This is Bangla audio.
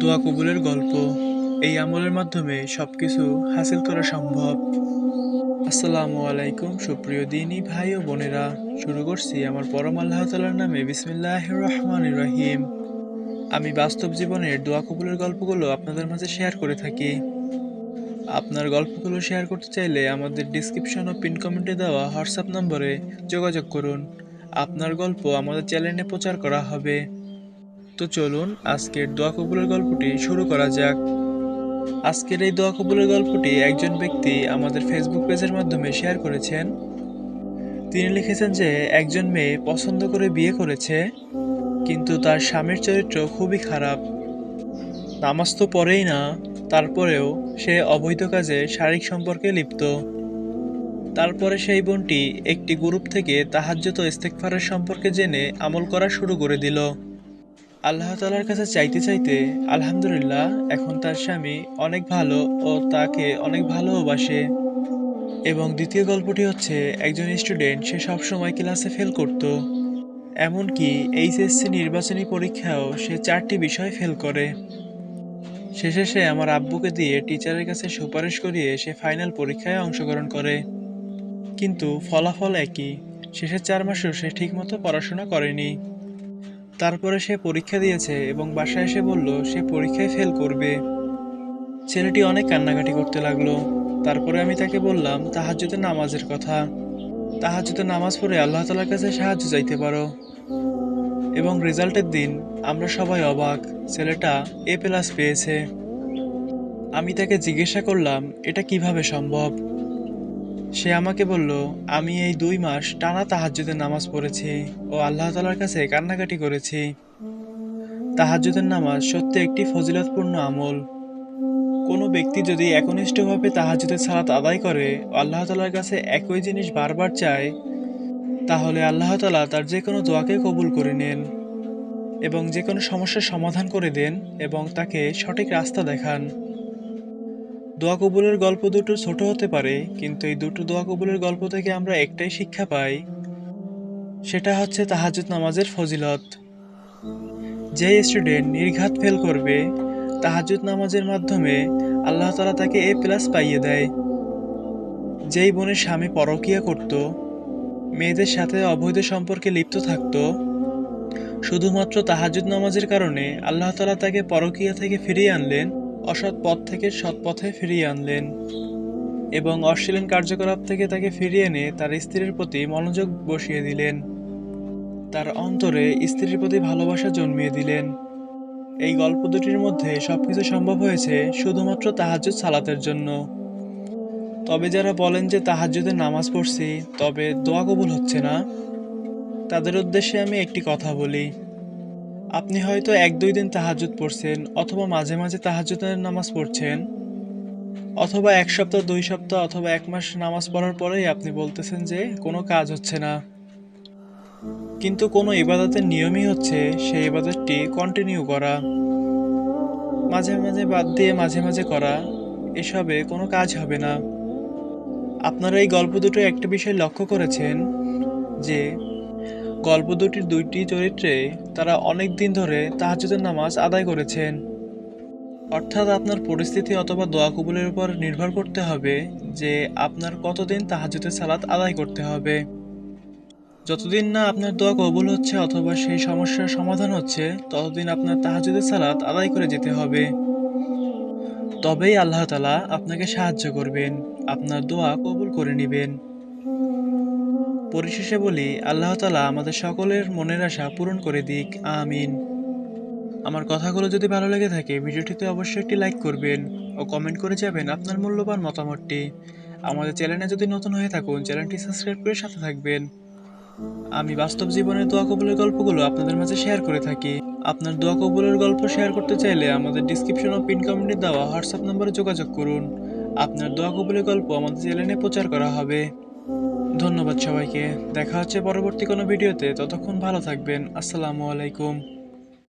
দোয়া কবুলের গল্প। এই আমলের মাধ্যমে সব কিছু হাসিল করা সম্ভব। আসসালামু আলাইকুম, সুপ্রিয় দিনী ভাই ও বোনেরা। শুরু করছি আমার পরম আল্লাহ তালার নামে বিসমিল্লাহ রহমান রহিম। আমি বাস্তব জীবনের দোয়া কবুলের গল্পগুলো আপনাদের মাঝে শেয়ার করে থাকি। আপনার গল্পগুলো শেয়ার করতে চাইলে আমাদের ডিসক্রিপশন ও পিন কমেন্টে দেওয়া হোয়াটসঅ্যাপ নম্বরে যোগাযোগ করুন। আপনার গল্প আমাদের চ্যানেলে প্রচার করা হবে। তো চলুন আজকের দোয়া কবুলের গল্পটি শুরু করা যাক। আজকের এই দোয়া কবুলের গল্পটি একজন ব্যক্তি আমাদের ফেসবুক পেজের মাধ্যমে শেয়ার করেছেন। তিনি লিখেছেন যে, একজন মেয়ে পছন্দ করে বিয়ে করেছে, কিন্তু তার স্বামীর চরিত্র খুবই খারাপ। নামাজ তো পড়েই না, তারপরেও সে অবৈধ কাজে শারীরিক সম্পর্কে লিপ্ত। তারপরে সেই বোনটি একটি গ্রুপ থেকে তাহাজ্জত ইস্তেকফারের সম্পর্কে জেনে আমল করা শুরু করে দিল। আল্লাহ তালার কাছে চাইতে চাইতে, আলহামদুলিল্লাহ, এখন তার স্বামী অনেক ভালো ও তাকে অনেক ভালোবাসে। এবং দ্বিতীয় গল্পটি হচ্ছে, একজন স্টুডেন্ট সে সবসময় ক্লাসে ফেল করত। এমনকি এইচএসসি নির্বাচনী পরীক্ষাও সে চারটি বিষয় ফেল করে। শেষে সে আমার আব্বুকে দিয়ে টিচারের কাছে সুপারিশ করিয়ে সে ফাইনাল পরীক্ষায় অংশগ্রহণ করে। কিন্তু ফলাফল একই। শেষের চার মাসেও সে ঠিকমতো পড়াশোনা করেনি। তারপরে সে পরীক্ষা দিয়েছে এবং বাসায় এসে বলল, সে পরীক্ষায় ফেল করবে। ছেলেটি অনেক কান্নাকাটি করতে লাগল। তারপরে আমি তাকে বললাম, তাহাজ্জুদের নামাজের কথা। তাহাজ্জুদের নামাজ পড়ে আল্লাহ তালার কাছে সাহায্য চাইতে পারো। এবং রেজাল্টের দিন আমরা সবাই অবাক। ছেলেটা এ প্লাস পেয়েছে। আমি তাকে জিজ্ঞাসা করলাম, এটা কীভাবে সম্ভব? সে আমাকে বলল, আমি এই দুই মাস টানা তাহাজ্জুদের নামাজ পড়েছি ও আল্লাহ তালার কাছে কান্নাকাটি করেছি। তাহাজ্জুদের নামাজ সত্যি একটি ফজিলতপূর্ণ আমল। কোনো ব্যক্তি যদি একনিষ্ঠভাবে তাহাজ্জুদের সালাত আদায় করে, আল্লাহ তালার কাছে একই জিনিস বারবার চায়, তাহলে আল্লাহ তালা তার যে কোনো দোয়াকে কবুল করে নেন এবং যে কোনো সমস্যার সমাধান করে দেন এবং তাকে সঠিক রাস্তা দেখান। দোয়া কবুলের গল্প দুটো ছোট হতে পারে, কিন্তু এই দুটো দোয়া কবুলের গল্প থেকে আমরা একটাই শিক্ষা পাই। সেটা হচ্ছে তাহাজুদ নামাজের ফজিলত। যে স্টুডেন্ট নির্ঘাত ফেল করবে তাহাজুদ নামাজের মাধ্যমে আল্লাহ তালা তাকে এ প্লাস পাইয়ে দেয়। যেই বোনের স্বামী পরকিয়া করত, মেয়েদের সাথে অবৈধ সম্পর্কে লিপ্ত থাকত, শুধুমাত্র তাহাজুদ নামাজের কারণে আল্লাহ তালা তাকে পরকিয়া থেকে ফিরিয়ে আনলেন। অসৎ পথ থেকে সৎ পথে ফিরিয়ে আনলেন এবং অশ্লীল কার্যকলাপ থেকে তাকে ফিরিয়ে এনে তার স্ত্রীর প্রতি মনোযোগ বসিয়ে দিলেন। তার অন্তরে স্ত্রীর প্রতি ভালোবাসা জন্মিয়ে দিলেন। এই গল্প দুটির মধ্যে সবকিছু সম্ভব হয়েছে শুধুমাত্র তাহাজুদ সালাতের জন্য। তবে যারা বলেন যে তাহাজুদের নামাজ পড়ছি, তবে দোয়া কবুল হচ্ছে না। তাদের উদ্দেশ্যে আমি একটি কথা বলি। আপনি হয়তো এক দুই দিন তাহাজুদ পড়ছেন অথবা মাঝে মাঝে তাহাজুদের নামাজ পড়ছেন। অথবা এক সপ্তাহ, দুই সপ্তাহ অথবা এক মাস নামাজ পড়ার পরেই আপনি বলতেছেন যে কোনো কাজ হচ্ছে না। কিন্তু কোনো ইবাদতের নিয়মই হচ্ছে সেই ইবাদতটি কন্টিনিউ করা। মাঝে মাঝে বাদ দিয়ে মাঝে মাঝে করা, এসবে কোনো কাজ হবে না। আপনারা এই গল্প দুটো একটা বিষয় লক্ষ্য করেছেন যে গল্প দুটির দুইটি চরিত্রে তারা অনেক দিন ধরে তাহাজুদের নামাজ আদায় করেছেন। অর্থাৎ আপনার পরিস্থিতি অথবা দোয়া কবুলের উপর নির্ভর করতে হবে যে আপনার কতদিন তাহাজুদের সালাত আদায় করতে হবে। যতদিন না আপনার দোয়া কবুল হচ্ছে অথবা সেই সমস্যার সমাধান হচ্ছে, ততদিন আপনার তাহাজুদের সালাত আদায় করে যেতে হবে। তবেই আল্লাহ তালা আপনাকে সাহায্য করবেন, আপনার দোয়া কবুল করে নেবেন। পরিশেষে বলি, আল্লাহ তালা আমাদের সকলের মনের আশা পূরণ করে দিক, আমিন। আমার কথাগুলো যদি ভালো লেগে থাকে, ভিডিওটিতে অবশ্যই একটি লাইক করবেন ও কমেন্ট করে যাবেন আপনার মূল্যবান মতামতটি। আমাদের চ্যানেলে যদি নতুন হয়ে থাকুন, চ্যানেলটি সাবস্ক্রাইব করে সাথে থাকবেন। আমি বাস্তব জীবনের দোয়া কবুলের গল্পগুলো আপনাদের মাঝে শেয়ার করে থাকি। আপনার দোয়া কবুলের গল্প শেয়ার করতে চাইলে আমাদের ডিসক্রিপশন ও পিন কমেন্টে দেওয়া হোয়াটসঅ্যাপ নম্বরে যোগাযোগ করুন। আপনার দোয়া কবুলের গল্প আমাদের চ্যানেলে প্রচার করা হবে। ধন্যবাদ সবাইকে। দেখা হচ্ছে পরবর্তী কোনো ভিডিওতে। ততক্ষণ ভালো থাকবেন। আসসালামু আলাইকুম।